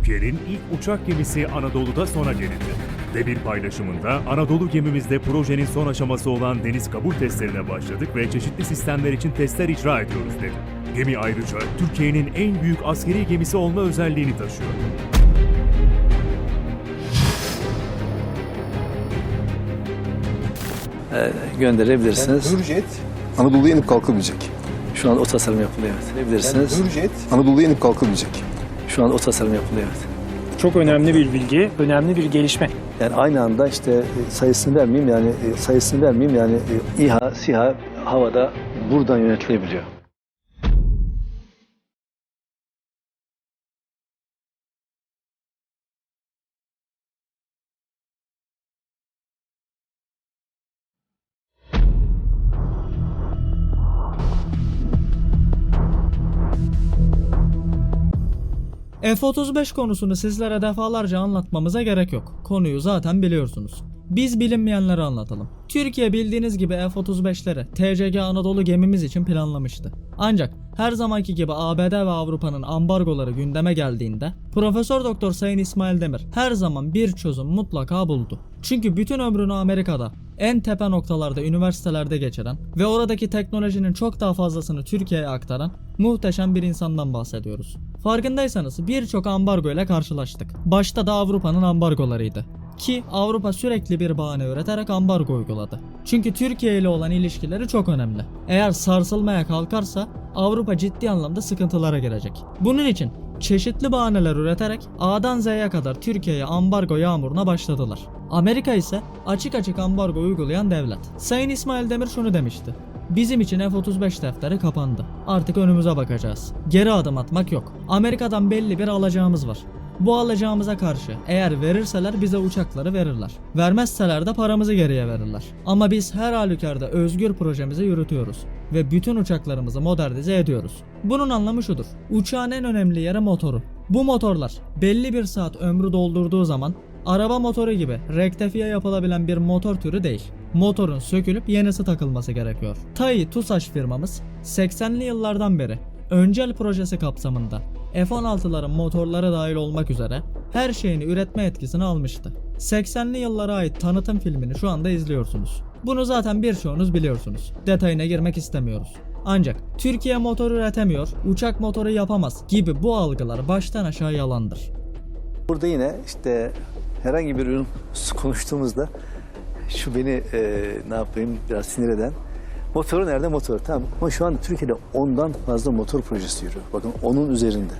Türkiye'nin ilk uçak gemisi Anadolu'da sona gelindi. Demir paylaşımında Anadolu gemimizde projenin son aşaması olan deniz kabul testlerine başladık ve çeşitli sistemler için testler icra ediyoruz dedi. Gemi ayrıca Türkiye'nin en büyük askeri gemisi olma özelliğini taşıyor. gönderebilirsiniz. Hürjet Anadolu'ya inip kalkabilecek. Şu an o tasarım yapılıyor evet. Yani. Hürjet Anadolu'ya inip kalkabilecek. Şu an o tasarım yapılıyor evet. Çok önemli bir bilgi, önemli bir gelişme. Yani aynı anda işte e, sayısını vermeyeyim yani e, sayısını vermeyeyim yani e, İHA, SİHA havada buradan yönetilebiliyor. F-35 konusunu sizlere defalarca anlatmamıza gerek yok. Konuyu zaten biliyorsunuz. Biz bilinmeyenleri anlatalım. Türkiye bildiğiniz gibi F-35'leri TCG Anadolu gemimiz için planlamıştı. Ancak her zamanki gibi ABD ve Avrupa'nın ambargoları gündeme geldiğinde Profesör Doktor Sayın İsmail Demir her zaman bir çözüm mutlaka buldu. Çünkü bütün ömrünü Amerika'da en tepe noktalarda üniversitelerde geçiren ve oradaki teknolojinin çok daha fazlasını Türkiye'ye aktaran muhteşem bir insandan bahsediyoruz. Farkındaysanız birçok ambargo ile karşılaştık. Başta da Avrupa'nın ambargolarıydı. Ki Avrupa sürekli bir bahane üreterek ambargo uyguladı. Çünkü Türkiye ile olan ilişkileri çok önemli. Eğer sarsılmaya kalkarsa Avrupa ciddi anlamda sıkıntılara girecek. Bunun için çeşitli bahaneler üreterek A'dan Z'ye kadar Türkiye'ye ambargo yağmuruna başladılar. Amerika ise açık açık ambargo uygulayan devlet. Sayın İsmail Demir şunu demişti. Bizim için F-35 defteri kapandı. Artık önümüze bakacağız. Geri adım atmak yok. Amerika'dan belli bir alacağımız var. Bu alacağımıza karşı eğer verirseler bize uçakları verirler. Vermezseler de paramızı geriye verirler. Ama biz her halükarda özgür projemizi yürütüyoruz ve bütün uçaklarımızı modernize ediyoruz. Bunun anlamı şudur. Uçağın en önemli yeri motoru. Bu motorlar belli bir saat ömrü doldurduğu zaman araba motoru gibi rektifiye yapılabilen bir motor türü değil. Motorun sökülüp yenisi takılması gerekiyor. TAI TUSAŞ firmamız 80'li yıllardan beri Öncel projesi kapsamında F-16'ların motorları dahil olmak üzere her şeyini üretme etkisini almıştı. 80'li yıllara ait tanıtım filmini şu anda izliyorsunuz. Bunu zaten birçoğunuz biliyorsunuz. Detayına girmek istemiyoruz. Ancak Türkiye motor üretemiyor, uçak motoru yapamaz gibi bu algılar baştan aşağı yalandır. Burada yine işte herhangi bir ürün konuştuğumuzda şu beni e, ne yapayım biraz sinir eden motoru nerede motor tamam ama şu anda Türkiye'de ondan fazla motor projesi yürüyor. Bakın onun üzerinde.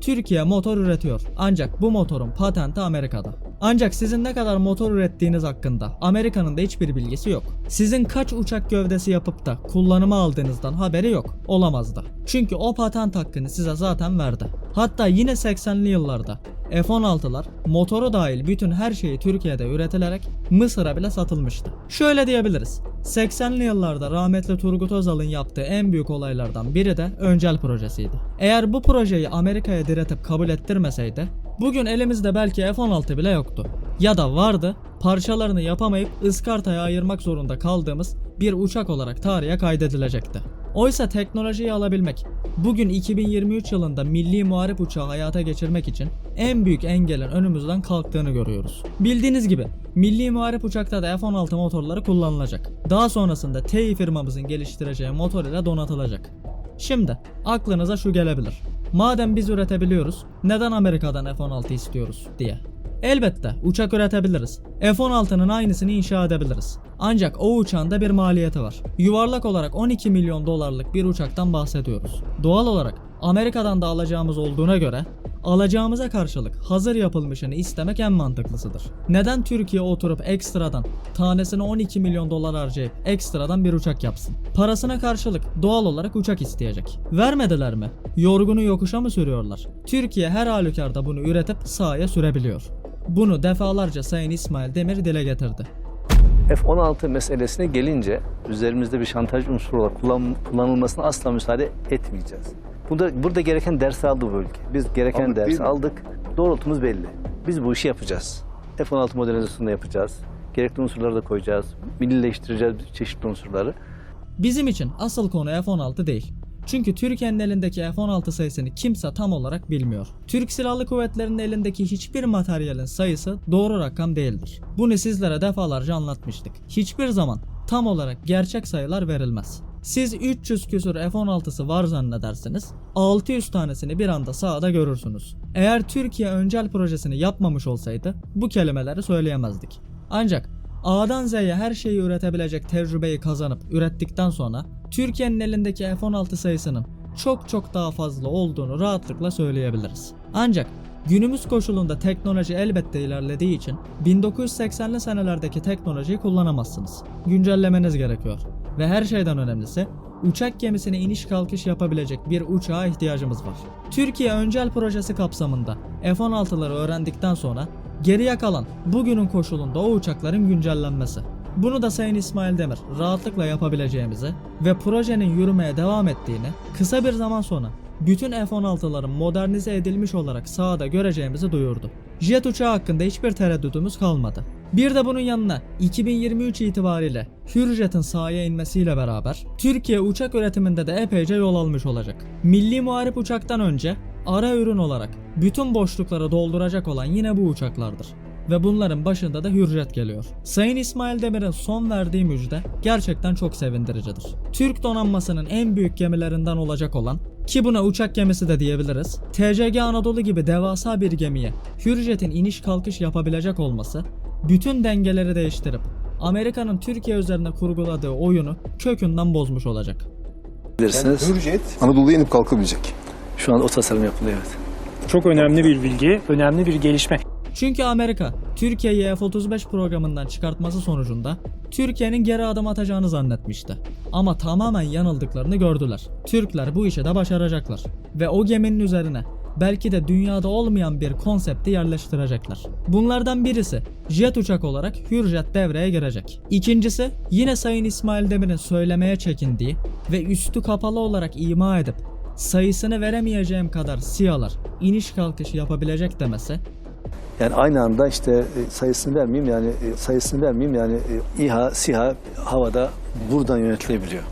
Türkiye motor üretiyor. Ancak bu motorun patenti Amerika'da. Ancak sizin ne kadar motor ürettiğiniz hakkında Amerika'nın da hiçbir bilgisi yok. Sizin kaç uçak gövdesi yapıp da kullanıma aldığınızdan haberi yok. Olamaz da. Çünkü o patent hakkını size zaten verdi. Hatta yine 80'li yıllarda F-16'lar motoru dahil bütün her şeyi Türkiye'de üretilerek Mısır'a bile satılmıştı. Şöyle diyebiliriz. 80'li yıllarda rahmetli Turgut Özal'ın yaptığı en büyük olaylardan biri de Öncel projesiydi. Eğer bu projeyi Amerika'ya diretip kabul ettirmeseydi bugün elimizde belki F-16 bile yoktu. Ya da vardı parçalarını yapamayıp ıskartaya ayırmak zorunda kaldığımız bir uçak olarak tarihe kaydedilecekti. Oysa teknolojiyi alabilmek, bugün 2023 yılında milli muharip uçağı hayata geçirmek için en büyük engelin önümüzden kalktığını görüyoruz. Bildiğiniz gibi milli muharip uçakta da F-16 motorları kullanılacak. Daha sonrasında TEİ firmamızın geliştireceği motor ile donatılacak. Şimdi aklınıza şu gelebilir. Madem biz üretebiliyoruz, neden Amerika'dan F-16 istiyoruz diye. Elbette uçak üretebiliriz. F-16'nın aynısını inşa edebiliriz. Ancak o uçağın da bir maliyeti var. Yuvarlak olarak 12 milyon dolarlık bir uçaktan bahsediyoruz. Doğal olarak Amerika'dan da alacağımız olduğuna göre alacağımıza karşılık hazır yapılmışını istemek en mantıklısıdır. Neden Türkiye oturup ekstradan tanesine 12 milyon dolar harcayıp ekstradan bir uçak yapsın? Parasına karşılık doğal olarak uçak isteyecek. Vermediler mi? Yorgunu yokuşa mı sürüyorlar? Türkiye her halükarda bunu üretip sahaya sürebiliyor. Bunu defalarca Sayın İsmail Demir dile getirdi. F-16 meselesine gelince üzerimizde bir şantaj unsuru olarak kullan- kullanılmasına asla müsaade etmeyeceğiz. Burada, burada gereken dersi aldı bu ülke. Biz gereken Aldık, dersi aldık. Doğrultumuz belli. Biz bu işi yapacağız. F-16 modernizasyonunu yapacağız. Gerekli unsurları da koyacağız. Millileştireceğiz çeşitli unsurları. Bizim için asıl konu F-16 değil. Çünkü Türkiye'nin elindeki F-16 sayısını kimse tam olarak bilmiyor. Türk Silahlı Kuvvetleri'nin elindeki hiçbir materyalin sayısı doğru rakam değildir. Bunu sizlere defalarca anlatmıştık. Hiçbir zaman tam olarak gerçek sayılar verilmez. Siz 300 küsur F-16'sı var zannedersiniz, 600 tanesini bir anda sahada görürsünüz. Eğer Türkiye öncel projesini yapmamış olsaydı bu kelimeleri söyleyemezdik. Ancak A'dan Z'ye her şeyi üretebilecek tecrübeyi kazanıp ürettikten sonra Türkiye'nin elindeki F-16 sayısının çok çok daha fazla olduğunu rahatlıkla söyleyebiliriz. Ancak günümüz koşulunda teknoloji elbette ilerlediği için 1980'li senelerdeki teknolojiyi kullanamazsınız. Güncellemeniz gerekiyor. Ve her şeyden önemlisi uçak gemisine iniş kalkış yapabilecek bir uçağa ihtiyacımız var. Türkiye öncel projesi kapsamında F-16'ları öğrendikten sonra geriye kalan bugünün koşulunda o uçakların güncellenmesi. Bunu da Sayın İsmail Demir rahatlıkla yapabileceğimizi ve projenin yürümeye devam ettiğini kısa bir zaman sonra bütün F-16'ların modernize edilmiş olarak sahada göreceğimizi duyurdu. Jet uçağı hakkında hiçbir tereddütümüz kalmadı. Bir de bunun yanına 2023 itibariyle Hürjet'in sahaya inmesiyle beraber Türkiye uçak üretiminde de epeyce yol almış olacak. Milli Muharip uçaktan önce ara ürün olarak bütün boşlukları dolduracak olan yine bu uçaklardır. Ve bunların başında da Hürjet geliyor. Sayın İsmail Demir'in son verdiği müjde gerçekten çok sevindiricidir. Türk donanmasının en büyük gemilerinden olacak olan ki buna uçak gemisi de diyebiliriz. TCG Anadolu gibi devasa bir gemiye Hürjet'in iniş kalkış yapabilecek olması bütün dengeleri değiştirip Amerika'nın Türkiye üzerine kurguladığı oyunu kökünden bozmuş olacak. Bilirsiniz. Hürjet Anadolu'ya inip kalkabilecek. Şu an o tasarım yapılıyor evet. Çok önemli bir bilgi, önemli bir gelişme. Çünkü Amerika Türkiye'yi F-35 programından çıkartması sonucunda Türkiye'nin geri adım atacağını zannetmişti. Ama tamamen yanıldıklarını gördüler. Türkler bu işe de başaracaklar. Ve o geminin üzerine belki de dünyada olmayan bir konsepti yerleştirecekler. Bunlardan birisi jet uçak olarak Hürjet devreye girecek. İkincisi yine Sayın İsmail Demir'in söylemeye çekindiği ve üstü kapalı olarak ima edip sayısını veremeyeceğim kadar siyalar iniş kalkış yapabilecek demesi Yani aynı anda işte e, sayısını vermeyeyim yani e, sayısını vermeyeyim yani e, İHA, SİHA havada buradan yönetilebiliyor.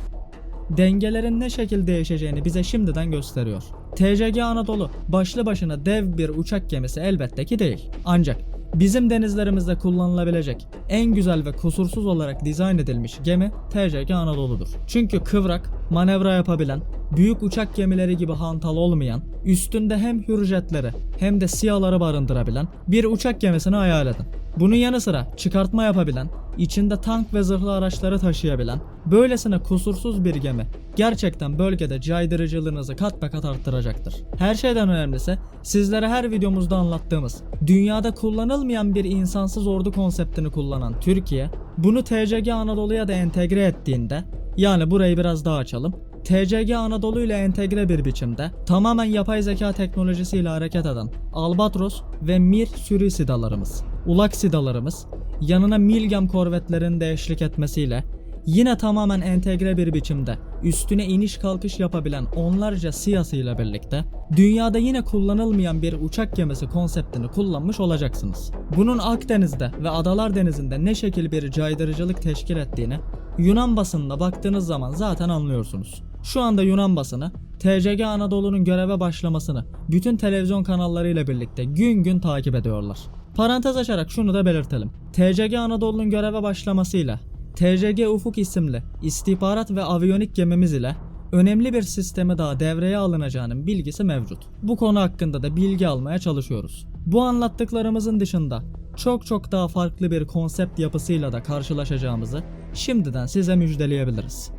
dengelerin ne şekilde değişeceğini bize şimdiden gösteriyor. TCG Anadolu başlı başına dev bir uçak gemisi elbette ki değil. Ancak bizim denizlerimizde kullanılabilecek en güzel ve kusursuz olarak dizayn edilmiş gemi TCG Anadolu'dur. Çünkü kıvrak, manevra yapabilen, büyük uçak gemileri gibi hantal olmayan, üstünde hem hürjetleri hem de siyaları barındırabilen bir uçak gemisini hayal edin. Bunun yanı sıra çıkartma yapabilen, içinde tank ve zırhlı araçları taşıyabilen, böylesine kusursuz bir gemi gerçekten bölgede caydırıcılığınızı kat be kat arttıracaktır. Her şeyden önemlisi sizlere her videomuzda anlattığımız dünyada kullanılmayan bir insansız ordu konseptini kullanan Türkiye bunu TCG Anadolu'ya da entegre ettiğinde yani burayı biraz daha açalım. TCG Anadolu ile entegre bir biçimde tamamen yapay zeka teknolojisiyle hareket eden Albatros ve Mir sürü sidalarımız, ulak sidalarımız yanına Milgem korvetlerin de eşlik etmesiyle yine tamamen entegre bir biçimde üstüne iniş kalkış yapabilen onlarca siyasıyla birlikte dünyada yine kullanılmayan bir uçak gemisi konseptini kullanmış olacaksınız. Bunun Akdeniz'de ve Adalar Denizi'nde ne şekil bir caydırıcılık teşkil ettiğini Yunan basınına baktığınız zaman zaten anlıyorsunuz. Şu anda Yunan basını TCG Anadolu'nun göreve başlamasını bütün televizyon kanallarıyla birlikte gün gün takip ediyorlar. Parantez açarak şunu da belirtelim. TCG Anadolu'nun göreve başlamasıyla TCG Ufuk isimli istihbarat ve aviyonik gemimiz ile önemli bir sisteme daha devreye alınacağının bilgisi mevcut. Bu konu hakkında da bilgi almaya çalışıyoruz. Bu anlattıklarımızın dışında çok çok daha farklı bir konsept yapısıyla da karşılaşacağımızı şimdiden size müjdeleyebiliriz.